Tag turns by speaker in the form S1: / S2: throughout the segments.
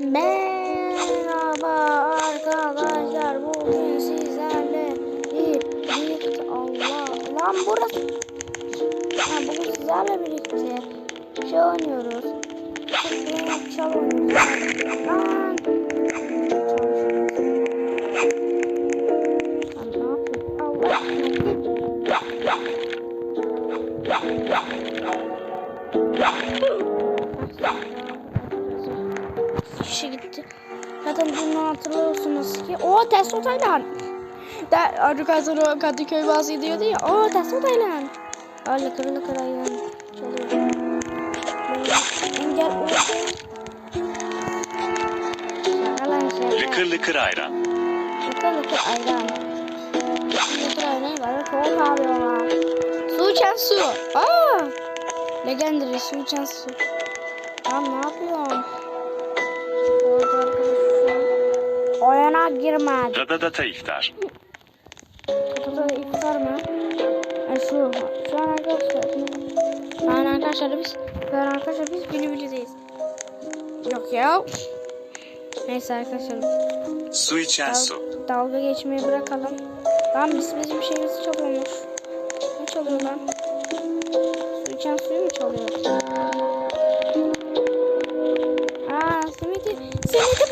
S1: Merhaba arkadaşlar bugün sizlerle birlikte Allah lan burası ha, bugün sizlerle birlikte şey oynuyoruz. Sıkıntı çal oynuyoruz lan Lan hatırlıyorsunuz ki. O Testo Taylan. De arkadaşlar o Kadıköy bahsediyordu ya. O Testo Taylan. Öyle kırılı kıraylan çalıyor. Engel o. Şaka lan şaka.
S2: Lıkır lıkır ayran.
S1: Lıkır lıkır ayran. Lıkır lıkır ayran var. Çok ağlıyorlar. Su içen su. Aa. Legendary su içen su. Lan ne yapıyorsun? Orada arkadaşlar. Oyuna girme.
S2: Dada data iftar.
S1: Kutuda iftar mı? E şu, şu an arkadaşlar. Şu an arkadaşlar biz, şu an arkadaşlar biz bilideyiz. Yok ya. Neyse arkadaşlar.
S2: Su içen
S1: Dal,
S2: su.
S1: dalga geçmeyi bırakalım. Lan biz bizim şeyimiz çalıyormuş. Ne çalıyor lan? Su içen suyu mu çalıyor? Aa simidi. Simidi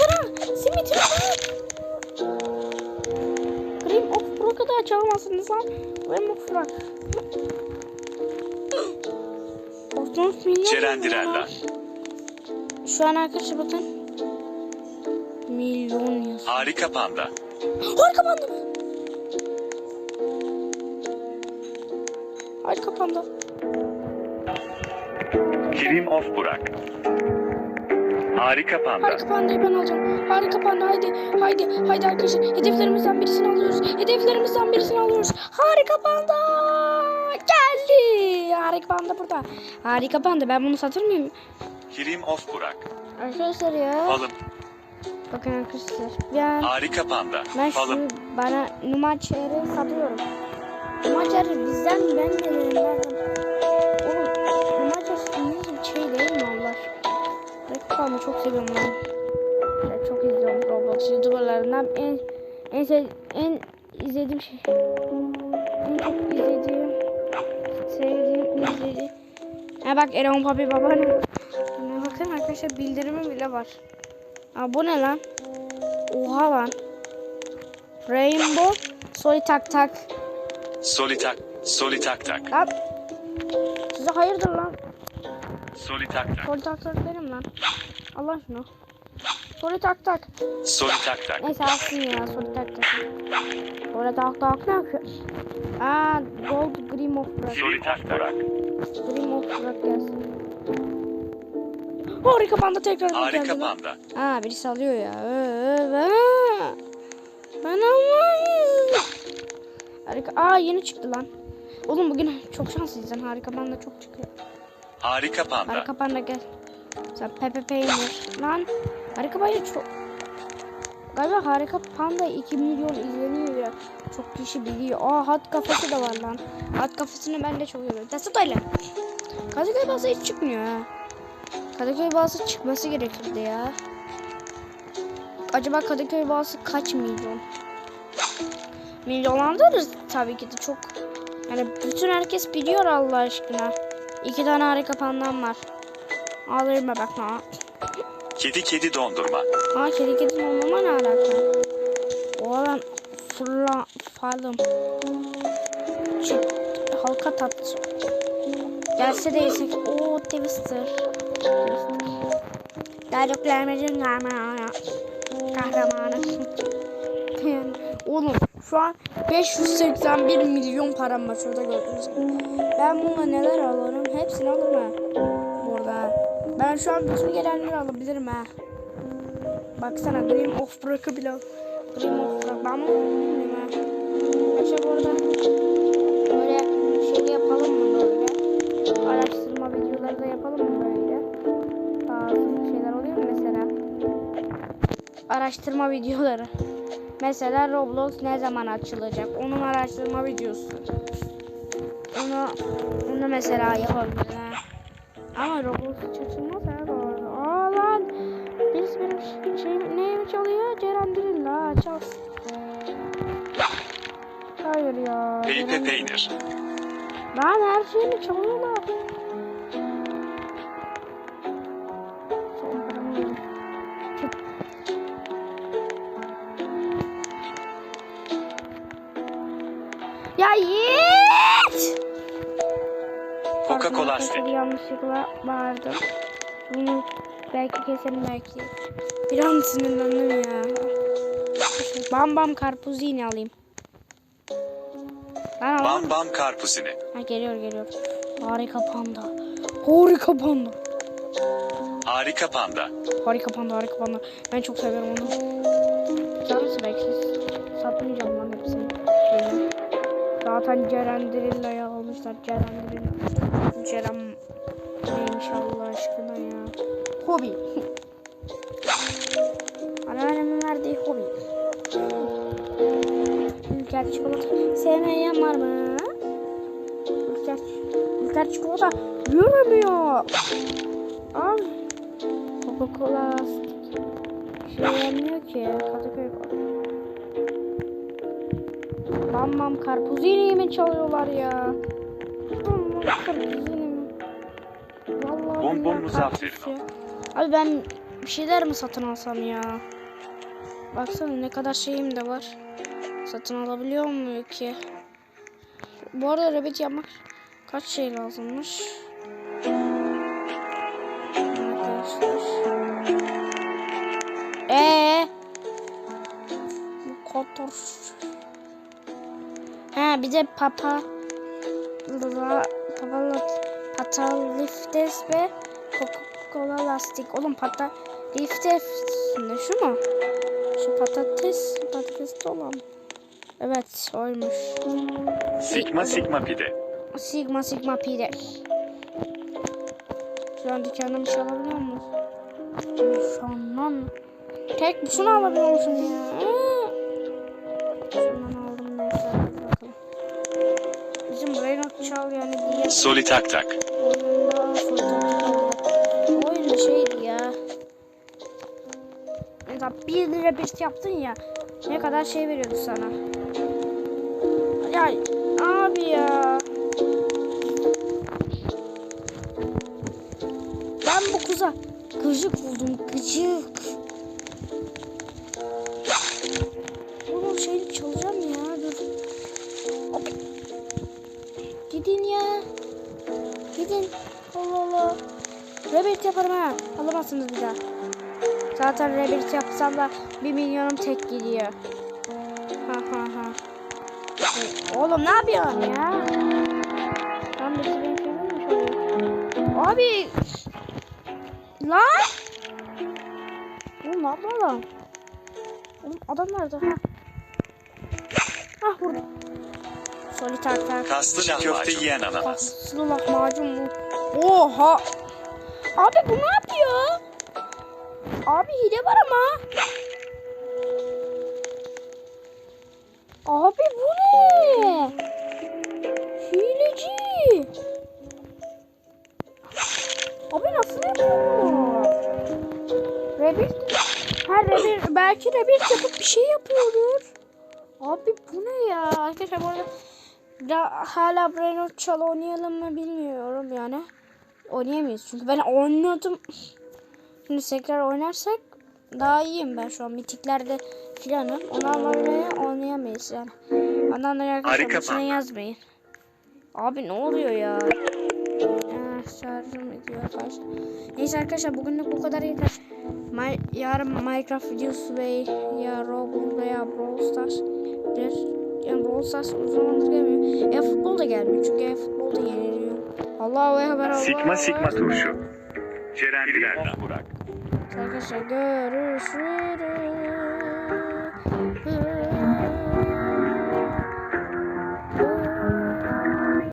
S1: Cream of Pro kadar çalamazsınız lan. Cream of.
S2: Ceren Dirella.
S1: var. Şu an arkadaşlar bakın. Milyon yazıyor.
S2: Harika panda.
S1: Harika panda. Harika panda.
S2: Dream of Burak. Harika panda.
S1: Harika pandayı ben alacağım. Harika panda haydi haydi haydi arkadaşlar. Hedeflerimizden birisini alıyoruz. Hedeflerimizden birisini alıyoruz. Harika panda geldi. Harika panda burada. Harika panda ben bunu satır mıyım?
S2: Dream of Burak.
S1: Arkadaşlar ya.
S2: Falım.
S1: Bakın arkadaşlar. Ben,
S2: Harika panda.
S1: ben şu bana Numaçer'i satıyorum. Numaçer bizden ben gelirim. nereden? Çok seviyorum. Ben çok izliyorum Roblox YouTuberlarından en en sev, en izlediğim şey. En çok izlediğim sevdiğim izlediğim. Ha bak Erhan Papi babaanne. Ne bakın arkadaşlar bildirimi bile var. Aa bu ne lan? Oha lan. Rainbow Soy tak tak.
S2: Solitak. Solitak tak.
S1: Lan. Size hayırdır lan?
S2: Solitak tak.
S1: Soy tak tak benim lan. Allah şunu. Soy tak tak.
S2: Solitak tak.
S1: Neyse alsın ya soy tak tak. Soy tak tak ne yapıyor? Aa Gold Grim of Rock.
S2: Solitak Burak.
S1: Grim of Rock gelsin. Harika panda tekrar
S2: Harika
S1: geldi lan.
S2: panda.
S1: Aa birisi alıyor ya. Ee, ben, ben amayım. Harika. Aa yeni çıktı lan. Oğlum bugün çok şanslıyız lan. Harika panda çok çıkıyor.
S2: Harika panda.
S1: Harika panda gel. Sen Pepe Peynir. Lan harika panda çok... Galiba harika panda 2 milyon izleniyor ya. Çok kişi biliyor. Aa hat kafası da var lan. Hat kafasını ben de çok seviyorum. Tesut öyle. Kadıköy bazı hiç çıkmıyor ha. Kadıköy bazı çıkması gerekirdi ya. Acaba Kadıköy bazı kaç milyon? Milyonlardır tabii ki de çok. Yani bütün herkes biliyor Allah aşkına. İki tane harika pandam var. Ağlarım bak ha.
S2: Kedi kedi dondurma.
S1: Ha kedi kedi olmama ne alaka? O alan fırla falım. Çık halka tat. Gelse de yesek. Oo Twister. Dialoglarımızın kahramanı. Kahramanı. Oğlum şu an 581 milyon param var şurada gördüğünüz gibi. Ben bununla neler alırım hepsini alırım. Ben şu an bütün gelenleri alabilirim ha. Baksana Dream of Brock'ı bile. Dream of Brock. Ben bunu bilmiyorum ha. Arkadaşlar bu arada böyle şey yapalım mı böyle? Araştırma videoları da yapalım mı böyle? Bazı şeyler oluyor mu mesela? Araştırma videoları. Mesela Roblox ne zaman açılacak? Onun araştırma videosu. Onu, onu mesela yapabiliriz ha. Ama Roblox hiç Birisi benim şeyim neyimi çalıyor? Ceren Dirilla çalsın. Hayır ya. Ceren-
S2: peynir.
S1: Lan her şeyimi çalıyorlar. Ya Yiğit!
S2: Coca-Cola
S1: yanlışlıkla bağırdım. Belki keserim belki. Bir an sinirlendim ya. Bam bam karpuz yine alayım. Ben alayım.
S2: Bam bam karpuzini.
S1: Ha geliyor geliyor. Harika panda. Harika panda.
S2: Harika panda.
S1: Harika panda harika panda. Ben çok seviyorum onu. Canısı belki satmayacağım lan hepsini. Şeyini. Zaten Ceren Dirilla'ya almışlar. Ceren Dirilla. Ceren neymiş Allah aşkına ya. Hobi. Anneannemin verdiği hobi. Ülker çikolata sevmeyen var mı? Ülker, Ülker çikolata yürümüyor. Al. Coca-Cola stick. Şey yenmiyor ki. Kadıköy. Bam bam karpuzini mi çalıyorlar ya? Bam bam karpuzini mi? Vallahi
S2: muzafferin
S1: karpuz ya. Abi ben bir şeyler mi satın alsam ya? Baksana ne kadar şeyim de var. Satın alabiliyor muyum ki? Bu arada rabbit yapmak kaç şey lazımmış? Ee, bu kadar. Ha bir de papa la, papa pata liftes ve Coca-Cola lastik. Oğlum pata liftes ne şu mu? Şu patates patates olan. Evet oymuş.
S2: Sigma sigma pide.
S1: Sigma Sigma pide. Şu an dükkandan bir şey alabiliyor muyum? Şu an lan. Tek şunu alabiliyor musun ya? Şundan aldım neyse. Bizim Renault çal yani diye
S2: Soli tak
S1: 1 lira bir yaptın ya. Ne kadar şey veriyordu sana. Ya abi ya. Ben bu kuza gıcık oldum gıcık. Bunun şeyini çalacağım ya dur. Hop. Gidin ya. Gidin. Allah Allah. Rebirth yaparım ha. Alamazsınız bir daha. Zaten rebirth yapsam da bir milyonum tek gidiyor. Ha ha ha. Oğlum ne yapıyorsun ya? Lan birisi benim şeyimi mi çalıyor? Abi. Lan. Oğlum ne yapıyor lan? Oğlum adam nerede? Ha. Ah burada. Soliter tak.
S2: Kaslı köfte yiyen ananas.
S1: Sulu lahmacun bu. Oha. Abi bu ne yapıyor? Abi hile var ama. Abi bu ne? Hileci. Abi nasıl yapıyor bunu? Rebirth. Ha Rebirth. Belki Rebirth yapıp bir şey yapıyordur. Abi bu ne ya? Arkadaşlar bu arada da hala Brain Çal oynayalım mı bilmiyorum yani. Oynayamayız çünkü ben oynuyordum. Şimdi tekrar oynarsak daha iyiyim ben şu an mitiklerde filanım. Onlarla oynaya- oynayamayız yani. Ondan da arkadaşlar
S2: panda.
S1: yazmayın. Abi ne oluyor ya? Ah, şarjım ediyor arkadaşlar. Neyse arkadaşlar bugünlük bu kadar yeter. My, yarın Minecraft videosu ve ya Roblox veya Brawl Stars bir yani Brawl Stars uzun zamandır gelmiyor. E futbol da gelmiyor çünkü e futbol da yeniliyor. Allahu Ekber Allah.
S2: Sigma sigma turşu. Ceren Burak.
S1: Arkadaşlar görüşürüz.